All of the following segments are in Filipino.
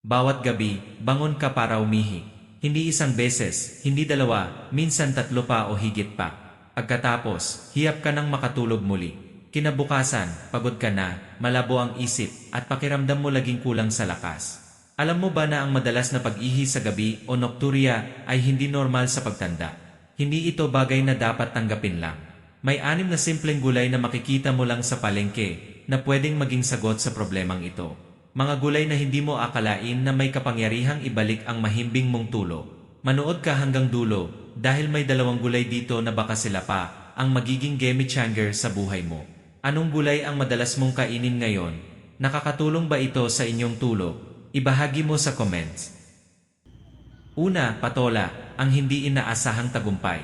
Bawat gabi, bangon ka para umihi. Hindi isang beses, hindi dalawa, minsan tatlo pa o higit pa. Pagkatapos, hiyap ka ng makatulog muli. Kinabukasan, pagod ka na, malabo ang isip, at pakiramdam mo laging kulang sa lakas. Alam mo ba na ang madalas na pag-ihi sa gabi o nocturia ay hindi normal sa pagtanda? Hindi ito bagay na dapat tanggapin lang. May anim na simpleng gulay na makikita mo lang sa palengke na pwedeng maging sagot sa problemang ito. Mga gulay na hindi mo akalain na may kapangyarihang ibalik ang mahimbing mong tulo. Manood ka hanggang dulo dahil may dalawang gulay dito na baka sila pa ang magiging game changer sa buhay mo. Anong gulay ang madalas mong kainin ngayon? Nakakatulong ba ito sa inyong tulo? Ibahagi mo sa comments. Una, patola, ang hindi inaasahang tagumpay.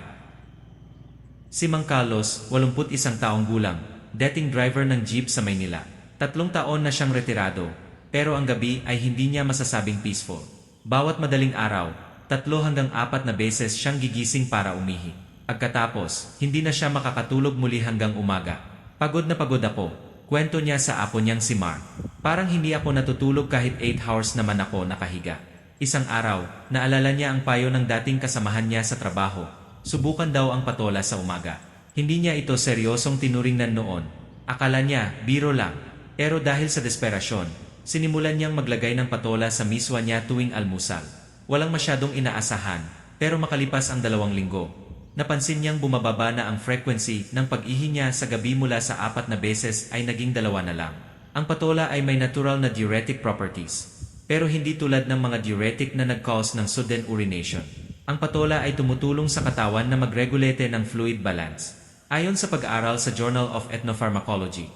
Si Mang Carlos, 81 taong gulang, dating driver ng jeep sa Maynila. Tatlong taon na siyang retirado, pero ang gabi ay hindi niya masasabing peaceful. Bawat madaling araw, tatlo hanggang apat na beses siyang gigising para umihi. Pagkatapos, hindi na siya makakatulog muli hanggang umaga. Pagod na pagod ako, kwento niya sa apo niyang si Mark. Parang hindi ako natutulog kahit 8 hours naman ako nakahiga. Isang araw, naalala niya ang payo ng dating kasamahan niya sa trabaho. Subukan daw ang patola sa umaga. Hindi niya ito seryosong tinuringnan noon. Akala niya, biro lang. Pero dahil sa desperasyon, sinimulan niyang maglagay ng patola sa miswa niya tuwing almusal. Walang masyadong inaasahan, pero makalipas ang dalawang linggo. Napansin niyang bumababa na ang frequency ng pag-ihi niya sa gabi mula sa apat na beses ay naging dalawa na lang. Ang patola ay may natural na diuretic properties, pero hindi tulad ng mga diuretic na nag-cause ng sudden urination. Ang patola ay tumutulong sa katawan na magregulate ng fluid balance. Ayon sa pag-aaral sa Journal of Ethnopharmacology,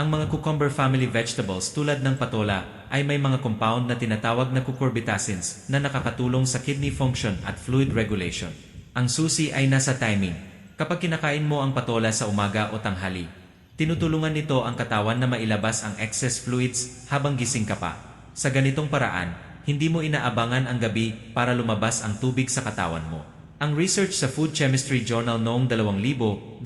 ang mga cucumber family vegetables tulad ng patola ay may mga compound na tinatawag na cucurbitacins na nakakatulong sa kidney function at fluid regulation. Ang susi ay nasa timing. Kapag kinakain mo ang patola sa umaga o tanghali, tinutulungan nito ang katawan na mailabas ang excess fluids habang gising ka pa. Sa ganitong paraan, hindi mo inaabangan ang gabi para lumabas ang tubig sa katawan mo. Ang research sa Food Chemistry Journal noong 2023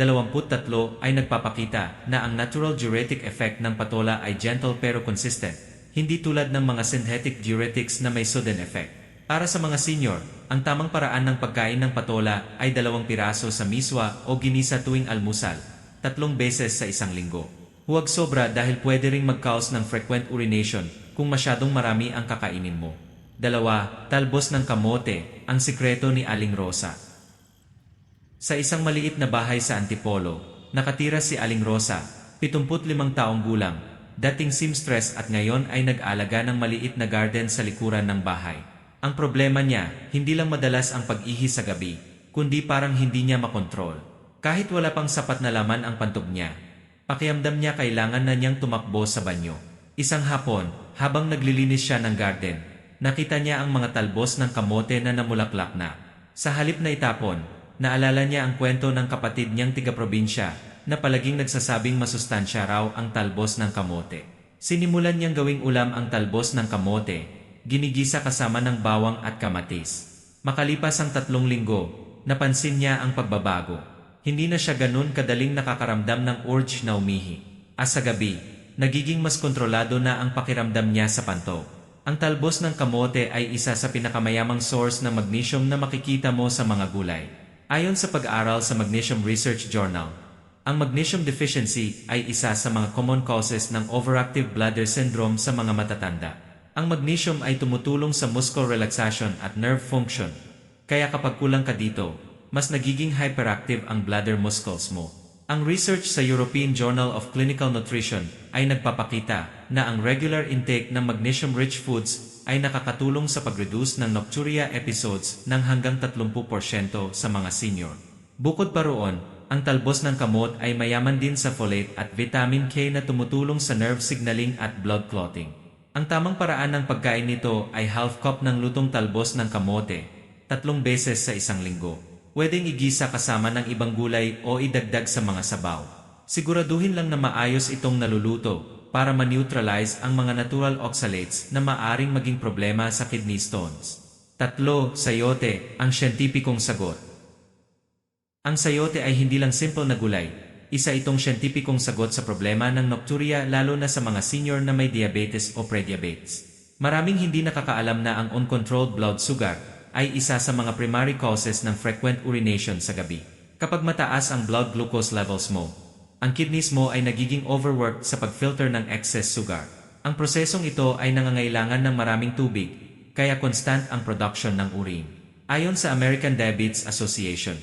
ay nagpapakita na ang natural diuretic effect ng patola ay gentle pero consistent, hindi tulad ng mga synthetic diuretics na may sudden effect. Para sa mga senior, ang tamang paraan ng pagkain ng patola ay dalawang piraso sa miswa o ginisa tuwing almusal, tatlong beses sa isang linggo. Huwag sobra dahil pwede ring mag-cause ng frequent urination kung masyadong marami ang kakainin mo. Dalawa, talbos ng kamote, ang sikreto ni Aling Rosa. Sa isang maliit na bahay sa Antipolo, nakatira si Aling Rosa, 75 taong gulang, dating seamstress at ngayon ay nag-alaga ng maliit na garden sa likuran ng bahay. Ang problema niya, hindi lang madalas ang pag-ihi sa gabi, kundi parang hindi niya makontrol. Kahit wala pang sapat na laman ang pantog niya, pakiamdam niya kailangan na niyang tumakbo sa banyo. Isang hapon, habang naglilinis siya ng garden, nakita niya ang mga talbos ng kamote na namulaklak na. Sa halip na itapon, naalala niya ang kwento ng kapatid niyang tiga-probinsya na palaging nagsasabing masustansya raw ang talbos ng kamote. Sinimulan niyang gawing ulam ang talbos ng kamote, ginigisa kasama ng bawang at kamatis. Makalipas ang tatlong linggo, napansin niya ang pagbabago. Hindi na siya ganun kadaling nakakaramdam ng urge na umihi. As sa gabi, nagiging mas kontrolado na ang pakiramdam niya sa panto. Ang talbos ng kamote ay isa sa pinakamayamang source ng magnesium na makikita mo sa mga gulay. Ayon sa pag-aaral sa Magnesium Research Journal, ang magnesium deficiency ay isa sa mga common causes ng overactive bladder syndrome sa mga matatanda. Ang magnesium ay tumutulong sa muscle relaxation at nerve function. Kaya kapag kulang ka dito, mas nagiging hyperactive ang bladder muscles mo. Ang research sa European Journal of Clinical Nutrition ay nagpapakita na ang regular intake ng magnesium-rich foods ay nakakatulong sa pag-reduce ng nocturia episodes ng hanggang 30% sa mga senior. Bukod pa roon, ang talbos ng kamot ay mayaman din sa folate at vitamin K na tumutulong sa nerve signaling at blood clotting. Ang tamang paraan ng pagkain nito ay half cup ng lutong talbos ng kamote, tatlong beses sa isang linggo. Pwedeng igisa kasama ng ibang gulay o idagdag sa mga sabaw. Siguraduhin lang na maayos itong naluluto para ma-neutralize ang mga natural oxalates na maaring maging problema sa kidney stones. Tatlo, sayote, ang siyentipikong sagot. Ang sayote ay hindi lang simple na gulay, isa itong siyentipikong sagot sa problema ng nocturia lalo na sa mga senior na may diabetes o prediabetes. Maraming hindi nakakaalam na ang uncontrolled blood sugar ay isa sa mga primary causes ng frequent urination sa gabi. Kapag mataas ang blood glucose levels mo, ang kidneys mo ay nagiging overworked sa pagfilter ng excess sugar. Ang prosesong ito ay nangangailangan ng maraming tubig, kaya constant ang production ng urine. Ayon sa American Diabetes Association,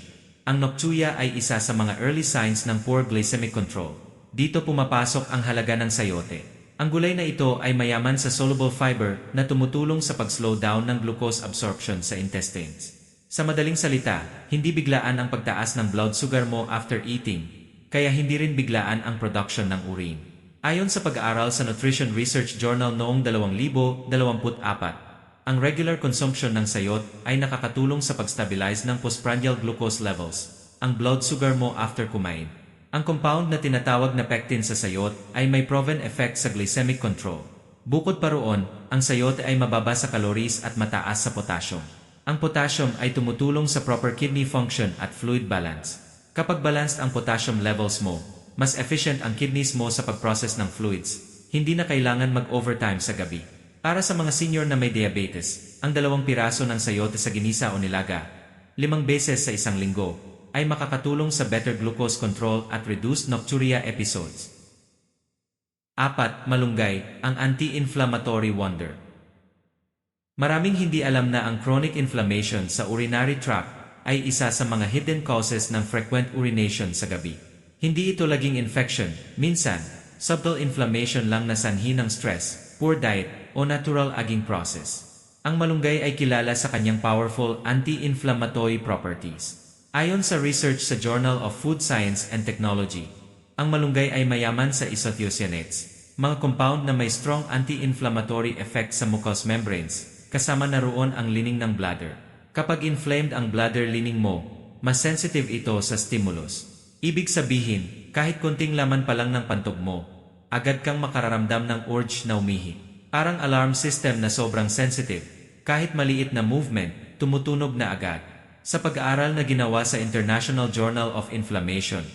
ang nocturia ay isa sa mga early signs ng poor glycemic control. Dito pumapasok ang halaga ng sayote. Ang gulay na ito ay mayaman sa soluble fiber na tumutulong sa pag-slow down ng glucose absorption sa intestines. Sa madaling salita, hindi biglaan ang pagtaas ng blood sugar mo after eating, kaya hindi rin biglaan ang production ng urine. Ayon sa pag-aaral sa Nutrition Research Journal noong 2024, ang regular consumption ng sayot ay nakakatulong sa pag-stabilize ng postprandial glucose levels, ang blood sugar mo after kumain. Ang compound na tinatawag na pectin sa sayot ay may proven effect sa glycemic control. Bukod pa roon, ang sayote ay mababa sa calories at mataas sa potassium. Ang potassium ay tumutulong sa proper kidney function at fluid balance. Kapag balanced ang potassium levels mo, mas efficient ang kidneys mo sa pag-process ng fluids. Hindi na kailangan mag-overtime sa gabi. Para sa mga senior na may diabetes, ang dalawang piraso ng sayote sa ginisa o nilaga, limang beses sa isang linggo, ay makakatulong sa better glucose control at reduced nocturia episodes. Apat, malunggay, ang anti-inflammatory wonder. Maraming hindi alam na ang chronic inflammation sa urinary tract ay isa sa mga hidden causes ng frequent urination sa gabi. Hindi ito laging infection, minsan, subtle inflammation lang na sanhi ng stress, poor diet, o natural aging process. Ang malunggay ay kilala sa kanyang powerful anti-inflammatory properties. Ayon sa research sa Journal of Food Science and Technology, ang malunggay ay mayaman sa isothiocyanates, mga compound na may strong anti-inflammatory effect sa mucous membranes, kasama na roon ang lining ng bladder. Kapag inflamed ang bladder lining mo, mas sensitive ito sa stimulus. Ibig sabihin, kahit kunting laman pa lang ng pantog mo, agad kang makararamdam ng urge na umihi. Parang alarm system na sobrang sensitive, kahit maliit na movement, tumutunog na agad. Sa pag-aaral na ginawa sa International Journal of Inflammation,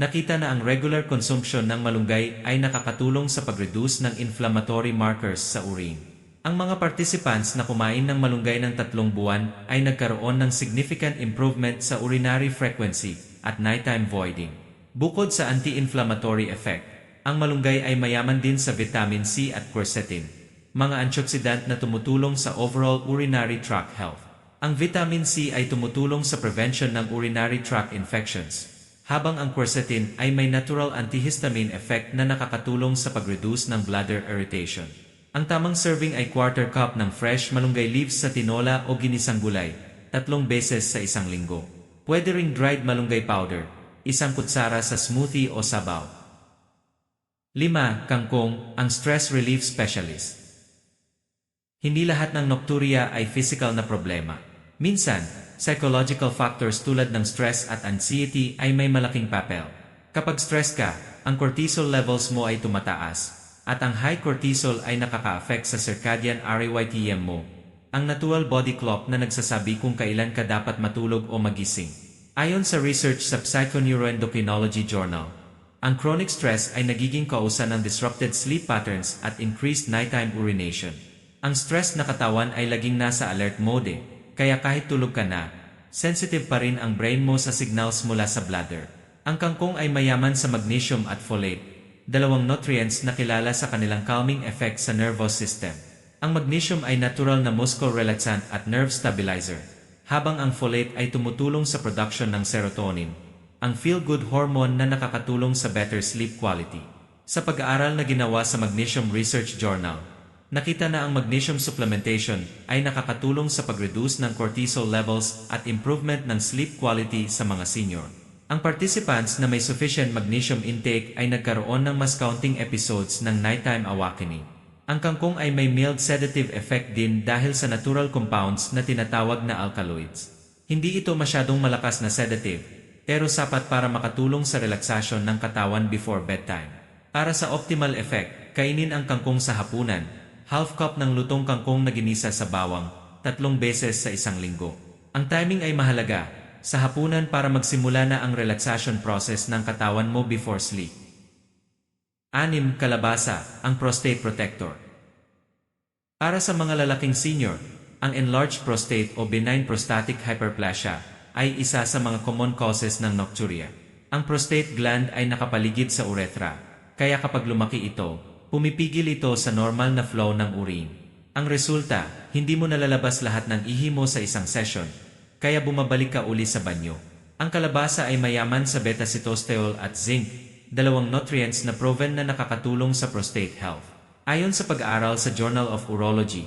nakita na ang regular consumption ng malunggay ay nakakatulong sa pag-reduce ng inflammatory markers sa urine. Ang mga participants na kumain ng malunggay ng tatlong buwan ay nagkaroon ng significant improvement sa urinary frequency at nighttime voiding. Bukod sa anti-inflammatory effect, ang malunggay ay mayaman din sa vitamin C at quercetin, mga antioxidant na tumutulong sa overall urinary tract health. Ang vitamin C ay tumutulong sa prevention ng urinary tract infections, habang ang quercetin ay may natural antihistamine effect na nakakatulong sa pag-reduce ng bladder irritation. Ang tamang serving ay quarter cup ng fresh malunggay leaves sa tinola o ginisang gulay, tatlong beses sa isang linggo. Pwede ring dried malunggay powder, isang kutsara sa smoothie o sabaw. 5. Kangkong, ang stress relief specialist. Hindi lahat ng nocturia ay physical na problema. Minsan, psychological factors tulad ng stress at anxiety ay may malaking papel. Kapag stress ka, ang cortisol levels mo ay tumataas, at ang high cortisol ay nakaka-affect sa circadian RYTM mo, ang natural body clock na nagsasabi kung kailan ka dapat matulog o magising. Ayon sa research sa Psychoneuroendocrinology Journal, ang chronic stress ay nagiging kausan ng disrupted sleep patterns at increased nighttime urination. Ang stress na katawan ay laging nasa alert mode, kaya kahit tulog ka na, sensitive pa rin ang brain mo sa signals mula sa bladder. Ang kangkong ay mayaman sa magnesium at folate, dalawang nutrients na kilala sa kanilang calming effect sa nervous system. Ang magnesium ay natural na muscle relaxant at nerve stabilizer, habang ang folate ay tumutulong sa production ng serotonin, ang feel-good hormone na nakakatulong sa better sleep quality. Sa pag-aaral na ginawa sa Magnesium Research Journal, nakita na ang magnesium supplementation ay nakakatulong sa pag-reduce ng cortisol levels at improvement ng sleep quality sa mga senior. Ang participants na may sufficient magnesium intake ay nagkaroon ng mas counting episodes ng nighttime awakening. Ang kangkong ay may mild sedative effect din dahil sa natural compounds na tinatawag na alkaloids. Hindi ito masyadong malakas na sedative, pero sapat para makatulong sa relaksasyon ng katawan before bedtime. Para sa optimal effect, kainin ang kangkong sa hapunan, half cup ng lutong kangkong na ginisa sa bawang, tatlong beses sa isang linggo. Ang timing ay mahalaga, sa hapunan para magsimula na ang relaxation process ng katawan mo before sleep. Anim, kalabasa, ang prostate protector. Para sa mga lalaking senior, ang enlarged prostate o benign prostatic hyperplasia ay isa sa mga common causes ng nocturia. Ang prostate gland ay nakapaligid sa urethra, kaya kapag lumaki ito, pumipigil ito sa normal na flow ng urine. Ang resulta, hindi mo nalalabas lahat ng ihi mo sa isang session, kaya bumabalik ka uli sa banyo. Ang kalabasa ay mayaman sa beta-sitosterol at zinc, dalawang nutrients na proven na nakakatulong sa prostate health. Ayon sa pag-aaral sa Journal of Urology,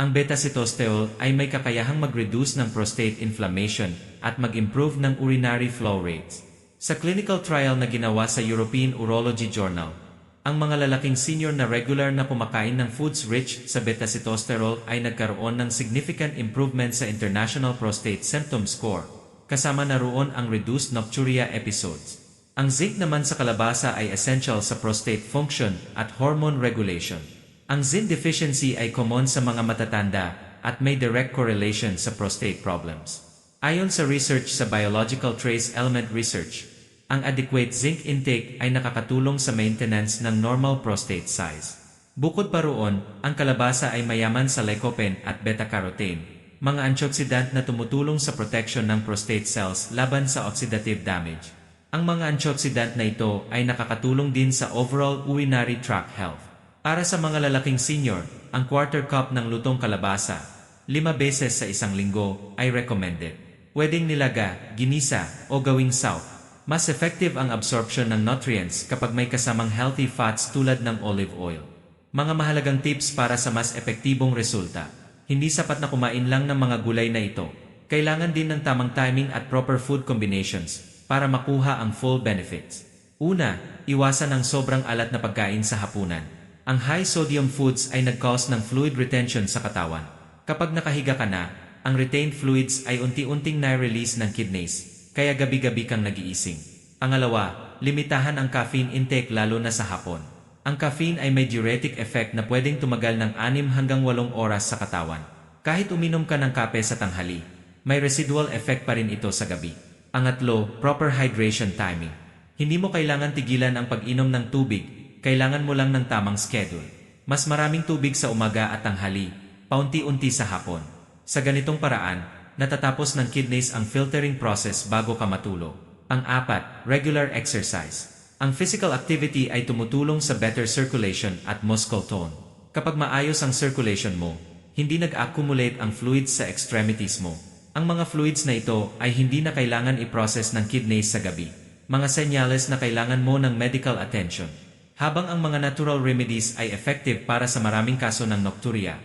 ang beta-sitosterol ay may kakayahang mag-reduce ng prostate inflammation at mag-improve ng urinary flow rates. Sa clinical trial na ginawa sa European Urology Journal, ang mga lalaking senior na regular na kumakain ng foods rich sa beta-sitosterol ay nagkaroon ng significant improvement sa International Prostate Symptom Score, kasama na roon ang reduced nocturia episodes. Ang zinc naman sa kalabasa ay essential sa prostate function at hormone regulation. Ang zinc deficiency ay common sa mga matatanda at may direct correlation sa prostate problems. Ayon sa research sa Biological Trace Element Research, ang adequate zinc intake ay nakakatulong sa maintenance ng normal prostate size. Bukod pa roon, ang kalabasa ay mayaman sa lycopene at beta-carotene, mga antioxidant na tumutulong sa protection ng prostate cells laban sa oxidative damage. Ang mga antioxidant na ito ay nakakatulong din sa overall urinary tract health. Para sa mga lalaking senior, ang quarter cup ng lutong kalabasa, lima beses sa isang linggo, ay recommended. Pwedeng nilaga, ginisa, o gawing soup. Mas effective ang absorption ng nutrients kapag may kasamang healthy fats tulad ng olive oil. Mga mahalagang tips para sa mas epektibong resulta. Hindi sapat na kumain lang ng mga gulay na ito. Kailangan din ng tamang timing at proper food combinations para makuha ang full benefits. Una, iwasan ang sobrang alat na pagkain sa hapunan. Ang high sodium foods ay nag-cause ng fluid retention sa katawan. Kapag nakahiga ka na, ang retained fluids ay unti-unting na-release ng kidneys, kaya gabi-gabi kang nagiising. Pangalawa, limitahan ang caffeine intake lalo na sa hapon. Ang caffeine ay may diuretic effect na pwedeng tumagal ng 6 hanggang 8 oras sa katawan. Kahit uminom ka ng kape sa tanghali, may residual effect pa rin ito sa gabi. Pangatlo, proper hydration timing. Hindi mo kailangan tigilan ang pag-inom ng tubig, kailangan mo lang ng tamang schedule. Mas maraming tubig sa umaga at tanghali, paunti-unti sa hapon. Sa ganitong paraan, natatapos ng kidneys ang filtering process bago ka matulog. Ang apat, regular exercise. Ang physical activity ay tumutulong sa better circulation at muscle tone. Kapag maayos ang circulation mo, hindi nag-accumulate ang fluids sa extremities mo. Ang mga fluids na ito ay hindi na kailangan i-process ng kidneys sa gabi. Mga senyales na kailangan mo ng medical attention. Habang ang mga natural remedies ay effective para sa maraming kaso ng nocturia,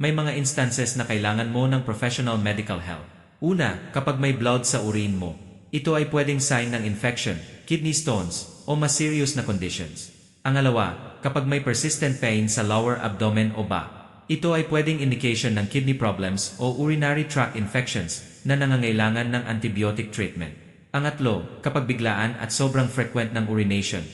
may mga instances na kailangan mo ng professional medical help. Una, kapag may blood sa urine mo, ito ay pwedeng sign ng infection, kidney stones, o mas serious na conditions. Ang alawa, kapag may persistent pain sa lower abdomen o ba, ito ay pwedeng indication ng kidney problems o urinary tract infections na nangangailangan ng antibiotic treatment. Ang atlo, kapag biglaan at sobrang frequent ng urination,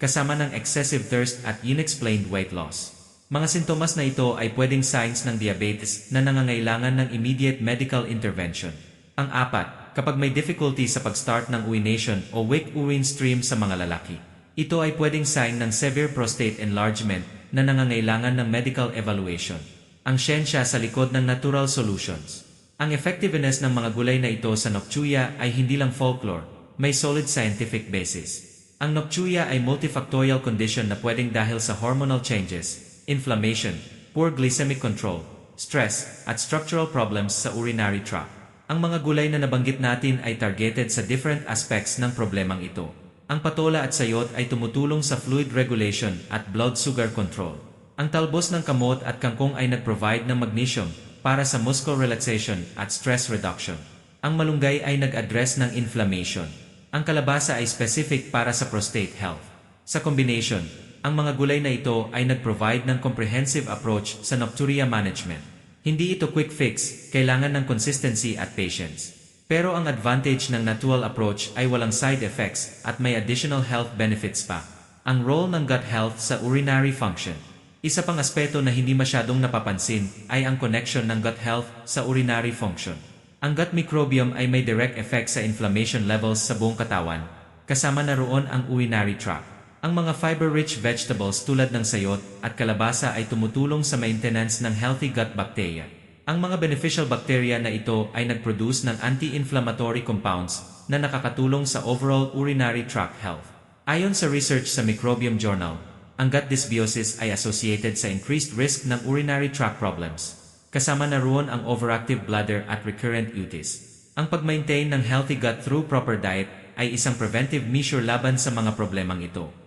kasama ng excessive thirst at unexplained weight loss. Mga sintomas na ito ay pwedeng signs ng diabetes na nangangailangan ng immediate medical intervention. Ang apat, kapag may difficulty sa pag-start ng urination o weak urine stream sa mga lalaki. Ito ay pwedeng sign ng severe prostate enlargement na nangangailangan ng medical evaluation. Ang siyensya sa likod ng natural solutions. Ang effectiveness ng mga gulay na ito sa nocturia ay hindi lang folklore, may solid scientific basis. Ang nocturia ay multifactorial condition na pwedeng dahil sa hormonal changes, inflammation, poor glycemic control, stress, at structural problems sa urinary tract. Ang mga gulay na nabanggit natin ay targeted sa different aspects ng problemang ito. Ang patola at sayot ay tumutulong sa fluid regulation at blood sugar control. Ang talbos ng kamot at kangkong ay nag-provide ng magnesium para sa muscle relaxation at stress reduction. Ang malunggay ay nag-address ng inflammation. Ang kalabasa ay specific para sa prostate health. Sa combination, ang mga gulay na ito ay nag-provide ng comprehensive approach sa nocturia management. Hindi ito quick fix, kailangan ng consistency at patience. Pero ang advantage ng natural approach ay walang side effects at may additional health benefits pa. Ang role ng gut health sa urinary function. Isa pang aspeto na hindi masyadong napapansin ay ang connection ng gut health sa urinary function. Ang gut microbiome ay may direct effect sa inflammation levels sa buong katawan, kasama na roon ang urinary tract. Ang mga fiber-rich vegetables tulad ng sayot at kalabasa ay tumutulong sa maintenance ng healthy gut bacteria. Ang mga beneficial bacteria na ito ay nag-produce ng anti-inflammatory compounds na nakakatulong sa overall urinary tract health. Ayon sa research sa Microbiome Journal, ang gut dysbiosis ay associated sa increased risk ng urinary tract problems. Kasama na roon ang overactive bladder at recurrent utis. Ang pag-maintain ng healthy gut through proper diet ay isang preventive measure laban sa mga problemang ito.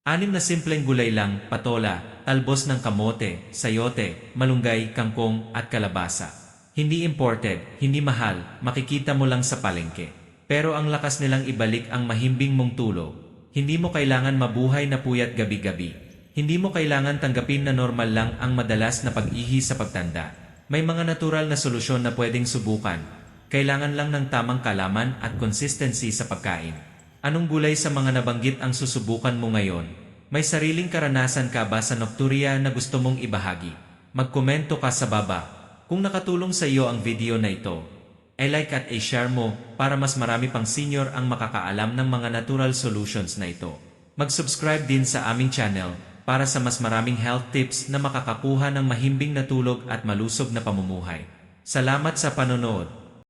Anim na simpleng gulay lang, patola, talbos ng kamote, sayote, malunggay, kangkong at kalabasa. Hindi imported, hindi mahal, makikita mo lang sa palengke. Pero ang lakas nilang ibalik ang mahimbing mong tulo. Hindi mo kailangan mabuhay na puyat gabi-gabi. Hindi mo kailangan tanggapin na normal lang ang madalas na pag-ihi sa pagtanda. May mga natural na solusyon na pwedeng subukan. Kailangan lang ng tamang kalaman at consistency sa pagkain. Anong gulay sa mga nabanggit ang susubukan mo ngayon? May sariling karanasan ka ba sa nocturia na gusto mong ibahagi? Magkomento ka sa baba. Kung nakatulong sa iyo ang video na ito, ay like at i-share mo para mas marami pang senior ang makakaalam ng mga natural solutions na ito. Mag-subscribe din sa aming channel para sa mas maraming health tips na makakakuha ng mahimbing na tulog at malusog na pamumuhay. Salamat sa panonood!